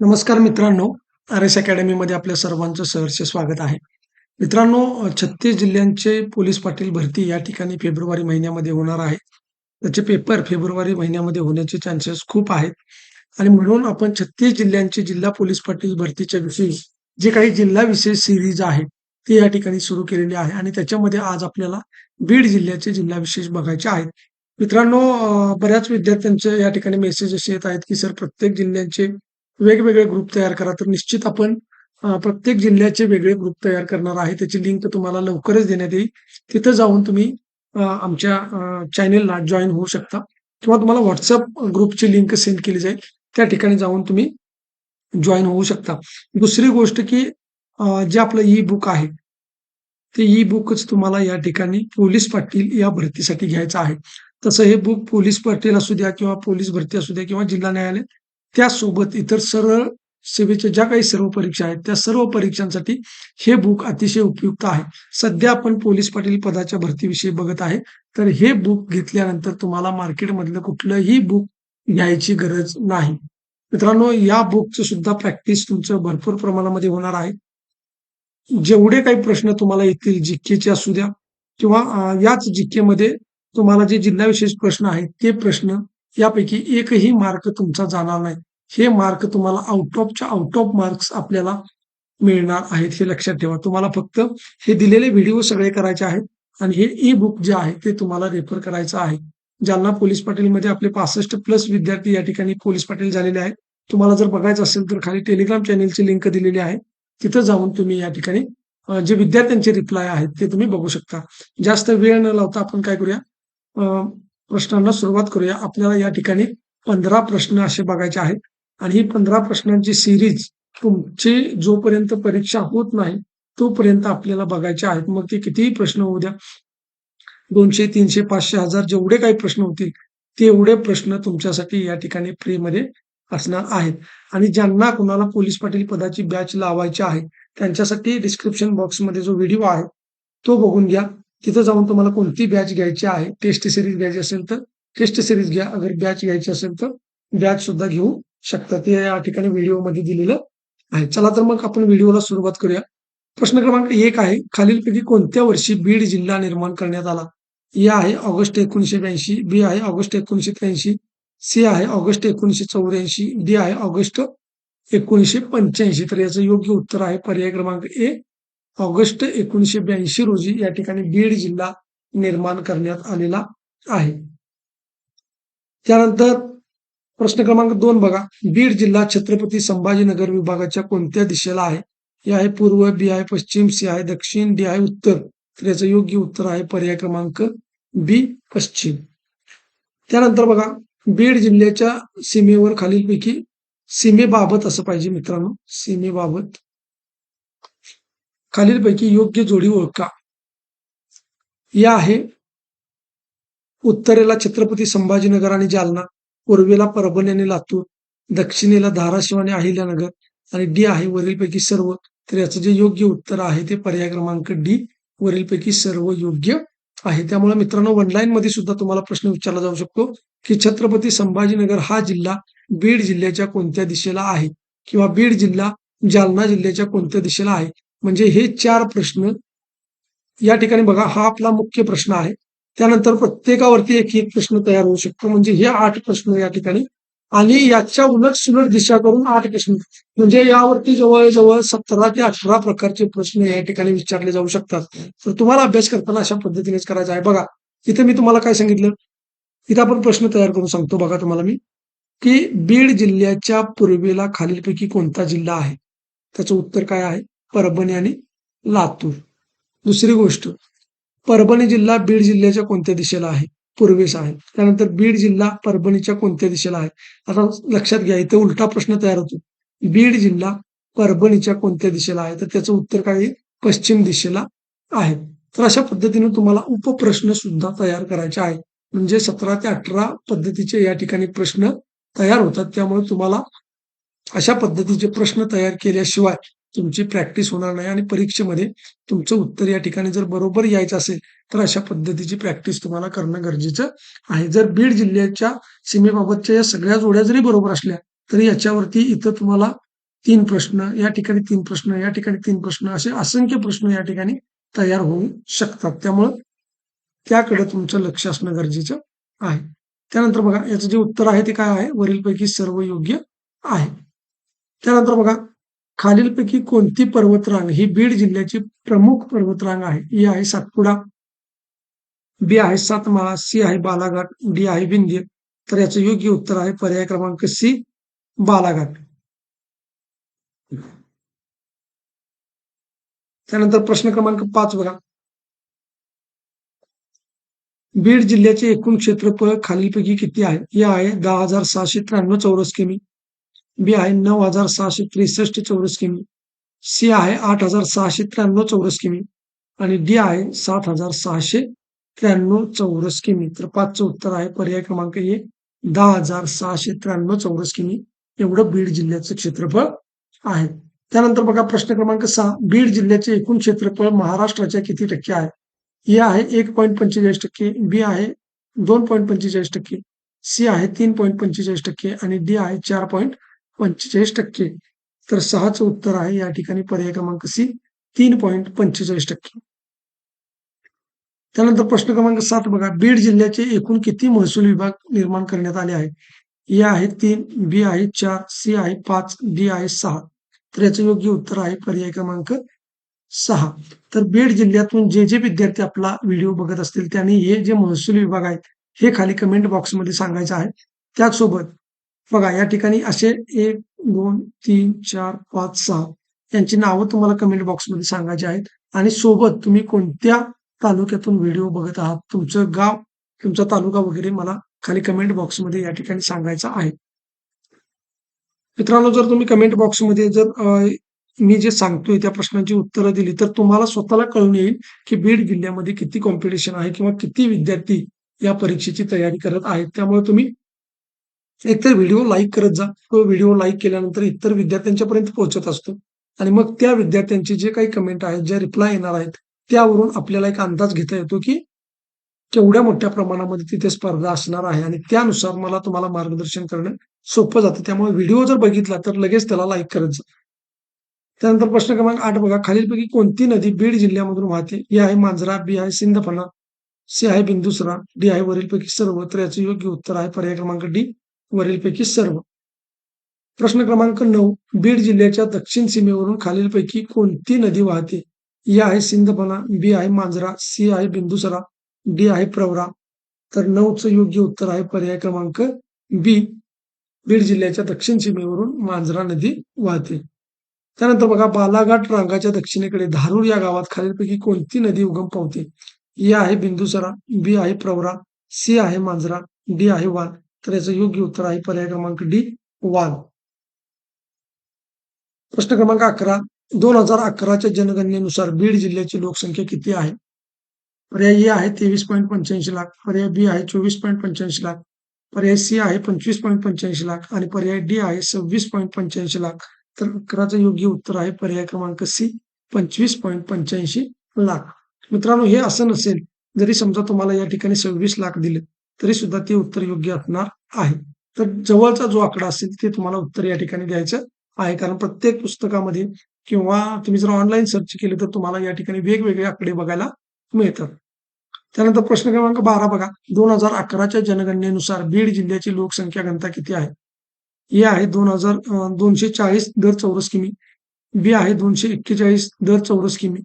नमस्कार मित्रांनो R S अकॅडमीमध्ये आपल्या सर्वांचं सहर्ष स्वागत आहे. मित्रांनो छत्तीस जिल्ह्यांचे पोलीस पाटील भरती या ठिकाणी फेब्रुवारी महिन्यामध्ये होणार आहे. त्याचे पेपर फेब्रुवारी महिन्यामध्ये होण्याचे चान्सेस खूप आहेत. आणि म्हणून आपण छत्तीस जिल्ह्यांचे जिल्हा पोलीस पाटील भरतीच्या विषयी जे काही जिल्हा विशेष सिरीज आहे ते या ठिकाणी सुरू केलेली आहे. आणि त्याच्यामध्ये आज आपल्याला बीड जिल्ह्याचे जिल्हा विशेष बघायचे आहेत. मित्रांनो बऱ्याच विद्यार्थ्यांचे या ठिकाणी मेसेज असे येत आहेत की सर प्रत्येक जिल्ह्यांचे वेगवेगळे ग्रुप तयार करा. तर निश्चित आपण प्रत्येक जिल्ह्याचे वेगळे ग्रुप तयार करणार आहे. त्याची लिंक तुम्हाला लवकरच देण्यात येईल. तिथं जाऊन तुम्ही आमच्या चॅनेलला जॉईन होऊ शकता. किंवा तुम्हाला व्हॉट्सअप ग्रुपची लिंक सेंड केली जाईल. त्या ठिकाणी जाऊन तुम्ही जॉईन होऊ शकता. दुसरी गोष्ट की जे आपलं ई बुक आहे ते ई बुकच तुम्हाला या ठिकाणी पोलीस पाटील या भरतीसाठी घ्यायचं आहे. तसं हे बुक पोलीस पाटील असू द्या किंवा पोलीस भरती असू द्या किंवा जिल्हा न्यायालय त्यासोबत इतर सरळ सेवेच्या ज्या काही सर्व परीक्षा आहेत त्या सर्व परीक्षांसाठी हे बुक अतिशय उपयुक्त आहे. सध्या आपण पोलीस पाटील पदाच्या भरतीविषयी बघत आहे. तर हे बुक घेतल्यानंतर तुम्हाला मार्केटमधलं कुठलंही बुक घ्यायची गरज नाही. मित्रांनो या बुकचं सुद्धा प्रॅक्टिस तुमचं भरपूर प्रमाणामध्ये होणार आहे. जेवढे काही प्रश्न तुम्हाला येतील जिक्केचे असू द्या किंवा याच जिक्केमध्ये तुम्हाला जे जिल्हाविशेष प्रश्न आहेत ते प्रश्न यापैकी एकही मार्क तुमचा जाणार नाही. हे मार्क तुम्हाला आउट ऑफच्या आउट ऑफ मार्क्स आपल्याला मिळणार आहेत हे लक्षात ठेवा. तुम्हाला फक्त हे दिलेले व्हिडिओ सगळे करायचे आहेत आणि हे ई बुक जे आहे ते तुम्हाला रेफर करायचं आहे. जालना पोलीस पाटीलमध्ये आपले पासष्ट प्लस विद्यार्थी या ठिकाणी पोलीस पाटील झालेले आहेत. तुम्हाला जर बघायचं असेल तर खाली टेलिग्राम चॅनेलची लिंक दिलेली आहे. तिथं जाऊन तुम्ही या ठिकाणी जे विद्यार्थ्यांचे रिप्लाय आहेत ते तुम्ही बघू शकता. जास्त वेळ न लावता आपण काय करूया? अ, प्रश्नांना सुरुवात करूया. आपल्याला या ठिकाणी पंधरा प्रश्न असे बघायचे आहेत. आणि ही पंधरा प्रश्नांची सिरीज तुमची जोपर्यंत परीक्षा होत नाही तोपर्यंत आपल्याला बघायचे आहेत. मग ते कितीही प्रश्न होऊ द्या. दोनशे तीनशे पाचशे हजार जेवढे काही प्रश्न होतील तेवढे प्रश्न तुमच्यासाठी या ठिकाणी फ्रीमध्ये असणार आहेत. आणि ज्यांना कुणाला पोलीस पाटील पदाची बॅच लावायची आहे त्यांच्यासाठी डिस्क्रिप्शन बॉक्समध्ये जो व्हिडिओ आहे तो बघून घ्या. तिथं जाऊन तुम्हाला कोणती बॅच घ्यायची आहे टेस्ट सिरीज घ्यायची असेल तर टेस्ट सिरीज घ्या. अगर बॅच घ्यायची असेल तर बॅच सुद्धा घेऊ शकता. ते या ठिकाणी व्हिडिओमध्ये दिलेलं आहे. चला तर मग आपण व्हिडिओला सुरुवात करूया. प्रश्न क्रमांक एक आहे खालीलपैकी कोणत्या वर्षी बीड जिल्हा निर्माण करण्यात आला? ए आहे ऑगस्ट एकोणीसशे ब्याऐंशी बी आहे ऑगस्ट एकोणीसशे त्र्याऐंशी सी आहे ऑगस्ट एकोणीसशे चौऱ्याऐंशी डी आहे ऑगस्ट एकोणीसशे पंच्याऐंशी. तर याचं योग्य उत्तर आहे पर्याय क्रमांक ए. ऑगस्ट एकोणीसशे ब्याऐंशी रोजी या ठिकाणी बीड जिल्हा निर्माण करण्यात आलेला आहे. त्यानंतर प्रश्न क्रमांक दोन बघा. बीड जिल्हा छत्रपती संभाजीनगर विभागाच्या कोणत्या दिशेला आहे? हे आहे पूर्व बी आहे पश्चिम सी आहे दक्षिण डी आहे उत्तर. तर याचं योग्य उत्तर आहे पर्याय क्रमांक बी पश्चिम. त्यानंतर बघा बीड जिल्ह्याच्या सीमेवर खालीलपैकी सीमेबाबत असं पाहिजे मित्रांनो. सीमेबाबत. खालीलपैकी योग्य जोडी ओळखा. या आहे उत्तरेला छत्रपती संभाजीनगर आणि जालना. पूर्वेला परभणी आणि लातूर दक्षिणेला धाराशिव आणि अहिल्यानगर आणि डी आहे वरीलपैकी सर्व. तर याचं जे योग्य उत्तर आहे ते पर्याय क्रमांक डी वरीलपैकी सर्व योग्य आहे. त्यामुळे मित्रांनो ऑनलाईन मध्ये सुद्धा तुम्हाला प्रश्न विचारला जाऊ शकतो की छत्रपती संभाजीनगर हा जिल्हा बीड जिल्ह्याच्या कोणत्या दिशेला आहे? किंवा बीड जिल्हा जालना जिल्ह्याच्या कोणत्या दिशेला आहे? म्हणजे हे चार प्रश्न या ठिकाणी बघा हा आपला मुख्य प्रश्न आहे. त्यानंतर प्रत्येकावरती एक एक प्रश्न तयार होऊ शकतो. म्हणजे हे आठ प्रश्न या ठिकाणी आणि याच्या उलट सुलट दिशा करून आठ प्रश्न. म्हणजे यावरती जवळजवळ सतरा ते अठरा प्रकारचे प्रश्न या ठिकाणी विचारले जाऊ शकतात. तर तुम्हाला अभ्यास करताना अशा पद्धतीनेच करायचा आहे. बघा इथे मी तुम्हाला काय सांगितलं? इथं आपण प्रश्न तयार करून सांगतो बघा तुम्हाला मी की बीड जिल्ह्याच्या पूर्वेला खालीलपैकी कोणता जिल्हा आहे? त्याचं उत्तर काय आहे? परभणी आणि लातूर. दुसरी गोष्ट परभणी जिल्हा बीड जिल्ह्याच्या कोणत्या दिशेला आहे? पूर्वेस आहे. त्यानंतर बीड जिल्हा परभणीच्या कोणत्या दिशेला आहे? आता लक्षात घ्या इथे उलटा प्रश्न तयार होतो. बीड जिल्हा परभणीच्या कोणत्या दिशेला आहे? तर त्याचं उत्तर काय पश्चिम दिशेला आहे. तर अशा पद्धतीने तुम्हाला उपप्रश्न सुद्धा तयार करायचे आहे म्हणजे सतरा ते अठरा पद्धतीचे या ठिकाणी प्रश्न तयार होतात. त्यामुळे तुम्हाला अशा पद्धतीचे प्रश्न तयार केल्याशिवाय तुमची प्रॅक्टिस होणार नाही आणि परीक्षेमध्ये तुमचं उत्तर या ठिकाणी जर बरोबर यायचं असेल तर अशा पद्धतीची प्रॅक्टिस तुम्हाला करणं गरजेचं आहे. जर बीड जिल्ह्याच्या सीमेबाबतच्या या सगळ्या जोड्या जरी बरोबर असल्या तरी याच्यावरती इथं तुम्हाला तीन प्रश्न या ठिकाणी तीन प्रश्न या ठिकाणी तीन प्रश्न असे असंख्य प्रश्न या ठिकाणी तयार होऊ शकतात. त्यामुळं त्याकडे तुमचं लक्ष असणं गरजेचं आहे. त्यानंतर बघा याचं जे उत्तर आहे ते काय आहे? वरीलपैकी सर्व योग्य आहे. त्यानंतर बघा खालीलपैकी कोणती पर्वतरांग ही बीड जिल्ह्याची प्रमुख पर्वतरांग आहे. ई आहे सातपुडा बी आहे सातमाळा सी आहे बालाघाट डी आहे विंध्य. तर याचं योग्य उत्तर आहे पर्याय क्रमांक सी बालाघाट. त्यानंतर प्रश्न क्रमांक पाच बघा. बीड जिल्ह्याचे एकूण क्षेत्रफळ खालीलपैकी किती आहे? या आहे दहा हजार सहाशे त्र्याण्णव चौरस किमी. बी आहे नऊ हजार सहाशे त्रेसष्ट चौरस किमी. सी आहे आठ हजार सहाशे त्र्याण्णव चौरस किमी. आणि डी आहे सात हजार सहाशे त्र्याण्णव चौरस किमी. तर पाचचं उत्तर आहे पर्याय क्रमांक हे दहा हजार सहाशे त्र्याण्णव चौरस किमी. एवढं बीड जिल्ह्याचं क्षेत्रफळ आहे. त्यानंतर बघा प्रश्न क्रमांक सहा बीड जिल्ह्याचे एकूण क्षेत्रफळ महाराष्ट्राच्या किती टक्के आहे? ए आहे एक पॉईंट पंचेचाळीस टक्के बी आहे दोन पॉईंट पंचेचाळीस टक्के सी आहे तीन पॉईंट पंचेचाळीस टक्के आणि डी आहे चार पॉईंट पंचेचाळीस टक्के. तर सहाचं उत्तर आहे या ठिकाणी पर्याय क्रमांक सी तीन पॉईंट पंचेचाळीस टक्के. त्यानंतर प्रश्न क्रमांक सात बघा. बीड जिल्ह्याचे एकूण किती महसूल विभाग निर्माण करण्यात आले आहेत ए आहे तीन बी आहे चार सी आहे पाच डी आहे सहा. तर याचं योग्य उत्तर आहे पर्याय क्रमांक सहा. तर बीड जिल्ह्यातून जे जे विद्यार्थी आपला व्हिडिओ बघत असतील त्यांनी हे जे महसूल विभाग आहेत हे खाली कमेंट बॉक्समध्ये सांगायचं आहे. त्याचसोबत बघा या ठिकाणी असे एक दोन तीन चार पाच सहा यांची नावं तुम्हाला कमेंट बॉक्समध्ये सांगायची आहेत. आणि सोबत तुम्ही कोणत्या तालुक्यातून व्हिडिओ बघत आहात? तुमचं गाव तुमचा तालुका वगैरे मला खाली कमेंट बॉक्समध्ये या ठिकाणी सांगायचं आहे. मित्रांनो जर तुम्ही कमेंट बॉक्समध्ये जर मी जे सांगतोय त्या प्रश्नांची उत्तरं दिली तर तुम्हाला स्वतःला कळून येईल की बीड जिल्ह्यामध्ये किती कॉम्पिटिशन आहे किंवा किती विद्यार्थी या परीक्षेची तयारी करत आहेत. त्यामुळे तुम्ही एकतर व्हिडिओ लाईक करत जा. तो व्हिडिओ लाईक केल्यानंतर इतर विद्यार्थ्यांच्यापर्यंत पोहोचत असतो. आणि मग त्या विद्यार्थ्यांचे जे काही कमेंट आहेत ज्या रिप्लाय येणार आहेत त्यावरून आपल्याला एक अंदाज घेता येतो की केवढ्या मोठ्या प्रमाणामध्ये तिथे स्पर्धा असणार आहे. आणि त्यानुसार मला तुम्हाला मार्गदर्शन करणं सोपं जातं. त्यामुळे व्हिडिओ जर बघितला तर लगेच त्याला लाईक करत जा. त्यानंतर प्रश्न क्रमांक आठ बघा. खालीलपैकी कोणती नदी बीड जिल्ह्यामधून वाहते? ए आहे मांजरा बी आहे सिंधफणा सी आहे बिंदुसरा डी आहे वरीलपैकी सर्व तर याचं योग्य उत्तर आहे. पर्याय क्रमांक डी. वरीलपैकी सर्व. प्रश्न क्रमांक नऊ बीड जिल्ह्याच्या दक्षिण सीमेवरून खालीलपैकी कोणती नदी वाहते? या आहे सिंधपणा बी आहे मांजरा सी आहे बिंदुसरा डी आहे प्रवरा. तर नऊचं योग्य उत्तर आहे पर्याय क्रमांक बी. बीड जिल्ह्याच्या दक्षिण सीमेवरून मांजरा नदी वाहते. त्यानंतर बघा बालाघाट रांगाच्या दक्षिणेकडे धारूर या गावात खालीलपैकी कोणती नदी उगम पावते? या आहे बिंदुसरा बी आहे प्रवरा सी आहे मांजरा डी आहे वाल तर याचं योग्य उत्तर आहे. पर्याय क्रमांक डी वाल प्रश्न क्रमांक अकरा दोन हजार अकराच्या जनगणनेनुसार बीड जिल्ह्याची लोकसंख्या किती आहे? पर्याय ए आहे तेवीस पॉईंट पंच्याऐंशी लाख. पर्याय बी आहे चोवीस पॉईंट पंच्याऐंशी लाख. पर्याय सी आहे पंचवीस पॉईंट पंच्याऐंशी लाख. आणि पर्याय डी आहे सव्वीस पॉईंट पंच्याऐंशी लाख. तर अकराचं योग्य उत्तर आहे पर्याय क्रमांक सी पंचवीस पॉईंट पंच्याऐंशी लाख. मित्रांनो हे असं नसेल जरी समजा तुम्हाला या ठिकाणी सव्वीस लाख दिले तरी सुद्धा ते उत्तर योग्य असणार आहे. तर जवळचा जो आकडा असेल ते तुम्हाला उत्तर या ठिकाणी द्यायचं आहे. कारण प्रत्येक पुस्तकामध्ये किंवा तुम्ही जर ऑनलाईन सर्च केले तर तुम्हाला या ठिकाणी वेगवेगळे आकडे बघायला मिळतात. त्यानंतर प्रश्न क्रमांक बारा बघा. दोन हजार अकराच्या जनगणनेनुसार बीड जिल्ह्याची लोकसंख्या घनता किती आहे? ए आहे दोन हजार दोनशे चाळीस दर चौरस किमी. बी आहे दोनशे एक्केचाळीस दर चौरस किमी.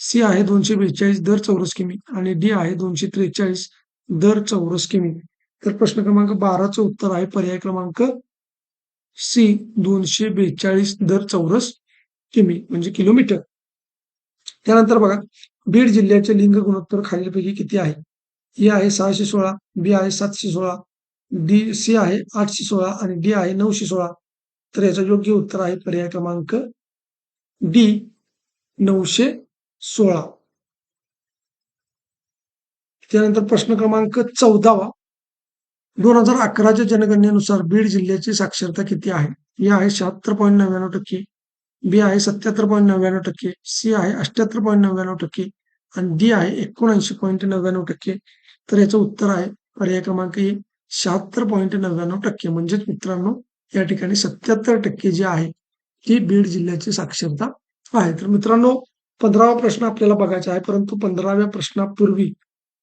सी आहे दोनशे बेचाळीस दर चौरस किमी. आणि डी आहे दोनशे त्रेचाळीस दर चौरस किमी तर प्रश्न क्रमांक बाराचं उत्तर आहे. पर्याय क्रमांक सी दोनशे बेचाळीस दर चौरस किमी म्हणजे किलोमीटर. त्यानंतर बघा बीड जिल्ह्याचे लिंग गुणोत्तर खालीलपैकी किती आहे? ए आहे सहाशे सोळा बी आहे सातशे सोळा डी सी आहे आठशे सोळा आणि डी आहे नऊशे सोळा. तर याचं योग्य उत्तर आहे पर्याय क्रमांक डी नऊशे सोळा. त्यानंतर प्रश्न क्रमांक चौदावा. दोन हजार अकराच्या जनगणनेनुसार बीड जिल्ह्याची साक्षरता किती आहे? ए आहे शहात्तर पॉईंट नव्याण्णव टक्के बी आहे सत्याहत्तर पॉईंट नव्याण्णव टक्के सी आहे अठ्याहत्तर पॉईंट नव्याण्णव टक्के आणि डी आहे एकोणऐंशी पॉईंट नव्याण्णव टक्के. तर याचं उत्तर आहे पर्याय क्रमांक ए शहात्तर पॉईंट नव्याण्णव टक्के. म्हणजेच मित्रांनो या ठिकाणी सत्याहत्तर टक्के जे आहे ती बीड जिल्ह्याची साक्षरता आहे. तर मित्रांनो पंधरावा प्रश्न आपल्याला बघायचा आहे. परंतु पंधराव्या प्रश्नापूर्वी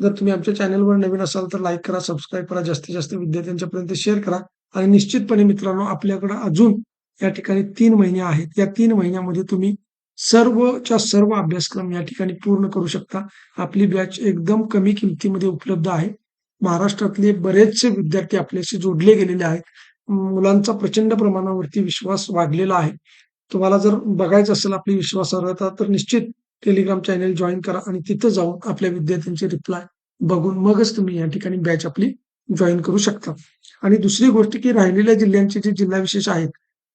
जर तुम्ही आमच्या चॅनलवर नवीन असाल तर लाईक करा सबस्क्राईब करा जास्तीत जास्त विद्यार्थ्यांच्या पर्यंत शेअर करा. आणि निश्चितपणे मित्रांनो आपल्याकडे अजून या ठिकाणी तीन महिने आहेत. या तीन महिन्यामध्ये तुम्ही सर्वच्या सर्व अभ्यासक्रम या ठिकाणी पूर्ण करू शकता. आपली बॅच एकदम कमी किमतीमध्ये उपलब्ध आहे. महाराष्ट्रातले बरेचसे विद्यार्थी आपल्याशी जोडले गेलेले आहेत. मुलांचा प्रचंड प्रमाणावरती विश्वास वाढलेला आहे. तुम्हाला जर बघायचं असेल आपली विश्वासार्हता तर निश्चित टेलिग्राम चॅनेल जॉईन करा आणि तिथं जाऊन आपल्या विद्यार्थ्यांचे रिप्लाय बघून मगच तुम्ही या ठिकाणी बॅच आपली जॉईन करू शकता. आणि दुसरी गोष्ट की राहिलेल्या जिल्ह्यांचे जे जिल्हा विशेष आहेत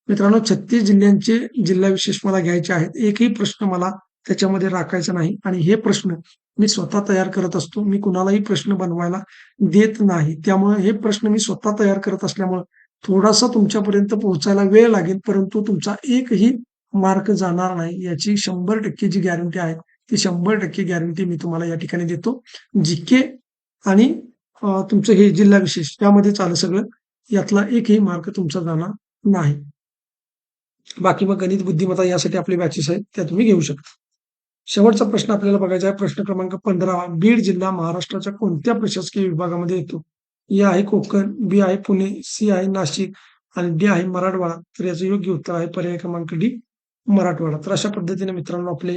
मित्रांनो छत्तीस जिल्ह्यांचे जिल्हा विशेष मला घ्यायचे आहेत. एकही प्रश्न मला त्याच्यामध्ये राखायचा नाही. आणि हे प्रश्न मी स्वतः तयार करत असतो. मी कुणालाही प्रश्न बनवायला देत नाही. त्यामुळे हे प्रश्न मी स्वतः तयार करत असल्यामुळे थोडासा तुमच्यापर्यंत पोहोचायला वेळ लागेल परंतु तुमचा एकही मार्क जाणार नाही. याची शंभर टक्के जी गॅरंटी आहे ती शंभर टक्के गॅरंटी मी तुम्हाला या ठिकाणी देतो. जीके आणि तुमचं हे जिल्हा विशेष यामध्ये चालू सगळं यातला एकही मार्क तुमचा जाणार नाही. बाकी मग गणित बुद्धिमत्ता यासाठी आपले बॅचेस आहेत त्या तुम्ही घेऊ शकता. शेवटचा प्रश्न आपल्याला बघायचा आहे प्रश्न क्रमांक पंधरा बीड जिल्हा महाराष्ट्राच्या कोणत्या प्रशासकीय विभागामध्ये येतो? ए आहे कोकण बी आहे पुणे सी आहे नाशिक आणि डी आहे मराठवाडा. तर याचं योग्य उत्तर आहे पर्याय क्रमांक डी. मराठवाडा. तर अशा पद्धतीने मित्रांनो आपले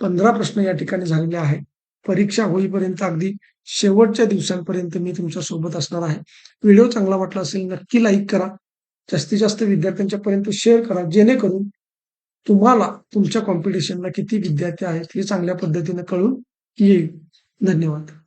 पंधरा प्रश्न या ठिकाणी झालेले आहे परीक्षा होईपर्यंत अगदी शेवटच्या दिवसांपर्यंत मी तुमच्यासोबत असणार आहे. व्हिडिओ चांगला वाटला असेल नक्की लाईक करा. जास्तीत जास्त विद्यार्थ्यांच्या पर्यंत शेअर करा. जेणेकरून तुम्हाला तुमच्या कॉम्पिटिशनला किती विद्यार्थी आहेत हे चांगल्या पद्धतीने कळून येईल. धन्यवाद.